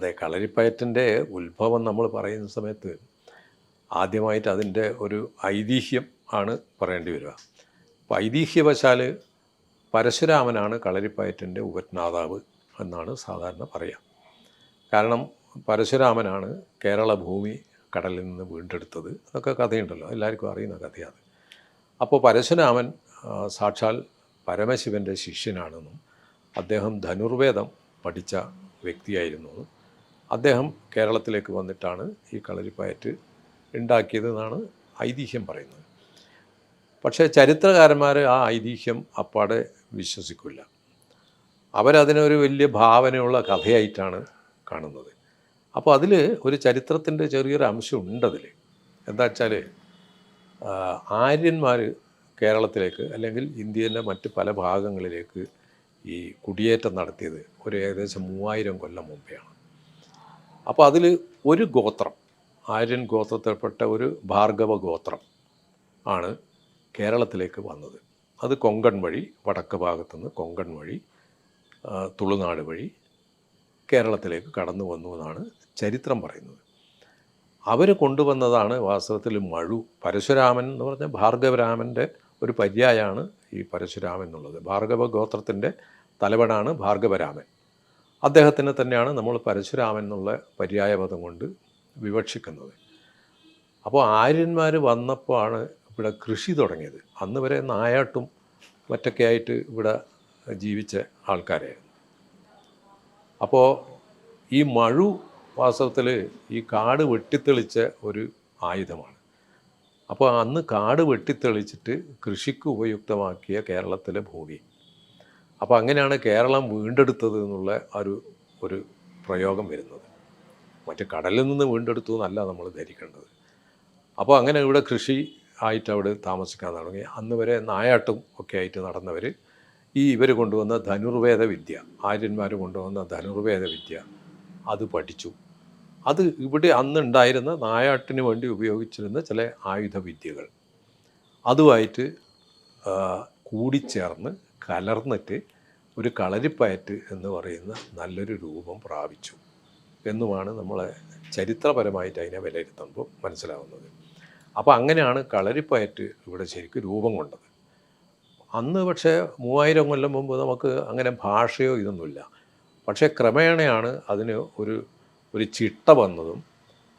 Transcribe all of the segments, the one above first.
അതെ കളരിപ്പയറ്റിന്റെ ഉത്ഭവം നമ്മൾ പറയുന്ന സമയത്ത് ആദ്യമായിട്ട് അതിന്റെ ഒരു ഐതിഹ്യം ആണ് പറയേണ്ടി വരിക. അപ്പോൾ ഐതിഹ്യവശാൽ പരശുരാമനാണ് കളരിപ്പയറ്റിന്റെ ഉപജ്ഞാതാവ് എന്നാണ് സാധാരണ പറയുക കാരണം പരശുരാമനാണ് കേരള ഭൂമി കടലിൽ നിന്ന് വീണ്ടെടുത്തത്. അതൊക്കെ കഥയുണ്ടല്ലോ എല്ലാവർക്കും അറിയുന്ന കഥയാണ്. അപ്പോൾ പരശുരാമൻ സാക്ഷാൽ പരമശിവന്റെ ശിഷ്യനാണെന്നും അദ്ദേഹം ധനുർവേദം പഠിച്ച വ്യക്തിയായിരുന്നു. അദ്ദേഹം കേരളത്തിലേക്ക് വന്നിട്ടാണ് ഈ കളരിപ്പയറ്റ് ഉണ്ടാക്കിയതെന്നാണ് ഐതിഹ്യം പറയുന്നത്. പക്ഷേ ചരിത്രകാരന്മാർ ആ ഐതിഹ്യം അപ്പാടെ വിശ്വസിക്കില്ല. അവരതിനൊരു വലിയ ഭാവനയുള്ള കഥയായിട്ടാണ് കാണുന്നത്. അപ്പോൾ അതിൽ ഒരു ചരിത്രത്തിന്റെ ചെറിയൊരു അംശം ഉണ്ടതിൽ എന്താ വെച്ചാൽ ആര്യന്മാർ കേരളത്തിലേക്ക് അല്ലെങ്കിൽ ഇന്ത്യയിലെ മറ്റ് പല ഭാഗങ്ങളിലേക്ക് ഈ കുടിയേറ്റം നടത്തിയത് ഒരു ഏകദേശം മൂവായിരം കൊല്ലം മുമ്പെയാണ്. അപ്പോൾ അതിൽ ഒരു ഗോത്രം ആര്യൻ ഗോത്രത്തിൽപ്പെട്ട ഒരു ഭാർഗവ ഗോത്രം ആണ് കേരളത്തിലേക്ക് വന്നത്. അത് കൊങ്കൺ വഴി വടക്ക് ഭാഗത്തുനിന്ന് കൊങ്കൺ വഴി തുളുനാട് വഴി കേരളത്തിലേക്ക് കടന്നു വന്നു എന്നാണ് ചരിത്രം പറയുന്നത്. അവർ കൊണ്ടുവന്നതാണ് വാസ്തവത്തിൽ മഴു പരശുരാമൻ എന്ന് പറഞ്ഞാൽ ഭാർഗവരാമന്റെ ഒരു പര്യായമാണ് ഈ പരശുരാമൻ എന്നുള്ളത്. ഭാർഗവ ഗോത്രത്തിന്റെ തലവനാണ് ഭാർഗവരാമൻ. അദ്ദേഹത്തിന് തന്നെയാണ് നമ്മൾ പരശുരാമൻ എന്നുള്ള പര്യായപദം കൊണ്ട് വിവക്ഷിക്കുന്നത്. അപ്പോൾ ആര്യന്മാർ വന്നപ്പോഴാണ് ഇവിടെ കൃഷി തുടങ്ങിയത്. അന്ന് വരെ നായാട്ടും മറ്റൊക്കെ ആയിട്ട് ഇവിടെ ജീവിച്ച ആൾക്കാരായിരുന്നു. അപ്പോൾ ഈ മഴു വാസ്തവത്തിൽ ഈ കാട് വെട്ടിത്തെളിച്ച ഒരു ആയുധമാണ്. അപ്പോൾ അന്ന് കാട് വെട്ടിത്തെളിച്ചിട്ട് കൃഷിക്ക് ഉപയുക്തമാക്കിയ കേരളത്തിലെ ഭൂമി. അപ്പോൾ അങ്ങനെയാണ് കേരളം വീണ്ടെടുത്തത് എന്നുള്ള ഒരു ഒരു പ്രയോഗം വരുന്നത്. മറ്റേ കടലിൽ നിന്ന് വീണ്ടെടുത്തു എന്നല്ല നമ്മൾ ധരിക്കേണ്ടത്. അപ്പോൾ അങ്ങനെ ഇവിടെ കൃഷി ആയിട്ട് അവിടെ താമസിക്കാൻ തുടങ്ങി. അന്ന് വരെ നായാട്ടും ഒക്കെ ആയിട്ട് നടന്നവർ ഈ ഇവർ കൊണ്ടുവന്ന ധനുർവേദ വിദ്യ ആര്യന്മാർ കൊണ്ടുവന്ന ധനുർവേദ വിദ്യ അത് പഠിച്ചു. അത് ഇവിടെ അന്നുണ്ടായിരുന്ന നായാട്ടിന് വേണ്ടി ഉപയോഗിച്ചിരുന്ന ചില ആയുധ വിദ്യകൾ അതുമായിട്ട് കൂടിച്ചേർന്ന് കലർന്നിട്ട് ഒരു കളരിപ്പയറ്റ് എന്ന് പറയുന്ന നല്ലൊരു രൂപം പ്രാപിച്ചു എന്നുമാണ് നമ്മളെ ചരിത്രപരമായിട്ട് അതിനെ വിലയിരുത്തുമ്പോൾ മനസ്സിലാവുന്നത്. അപ്പോൾ അങ്ങനെയാണ് കളരിപ്പയറ്റ് ഇവിടെ ശരിക്കും രൂപം കൊണ്ടത്. അന്ന് പക്ഷേ മൂവായിരം കൊല്ലം മുമ്പ് നമുക്ക് അങ്ങനെ ഭാഷയോ ഇതൊന്നുമില്ല. പക്ഷേ ക്രമേണയാണ് അതിന് ഒരു ഒരു ചിട്ട വന്നതും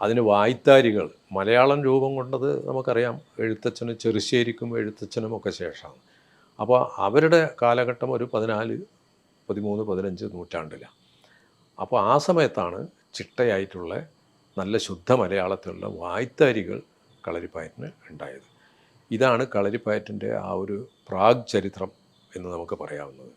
അതിന് വായ്ത്താരികൾ മലയാളം രൂപം കൊണ്ടത് നമുക്കറിയാം എഴുത്തച്ഛനും ചെറുശ്ശേരിക്കും എഴുത്തച്ഛനും ഒക്കെ ശേഷമാണ്. അപ്പോൾ അവരുടെ കാലഘട്ടം ഒരു പതിനാല് പതിമൂന്ന് പതിനഞ്ച് നൂറ്റാണ്ടിലാണ് അപ്പോൾ ആ സമയത്താണ് ചിട്ടയായിട്ടുള്ള നല്ല ശുദ്ധ മലയാളത്തിലുള്ള വായ്ത്താരികൾ കളരിപ്പയറ്റിന് ഉണ്ടായത്. ഇതാണ് കളരിപ്പയറ്റിന്റെ ആ ഒരു പ്രാഗ് ചരിത്രം എന്ന് നമുക്ക് പറയാവുന്നത്.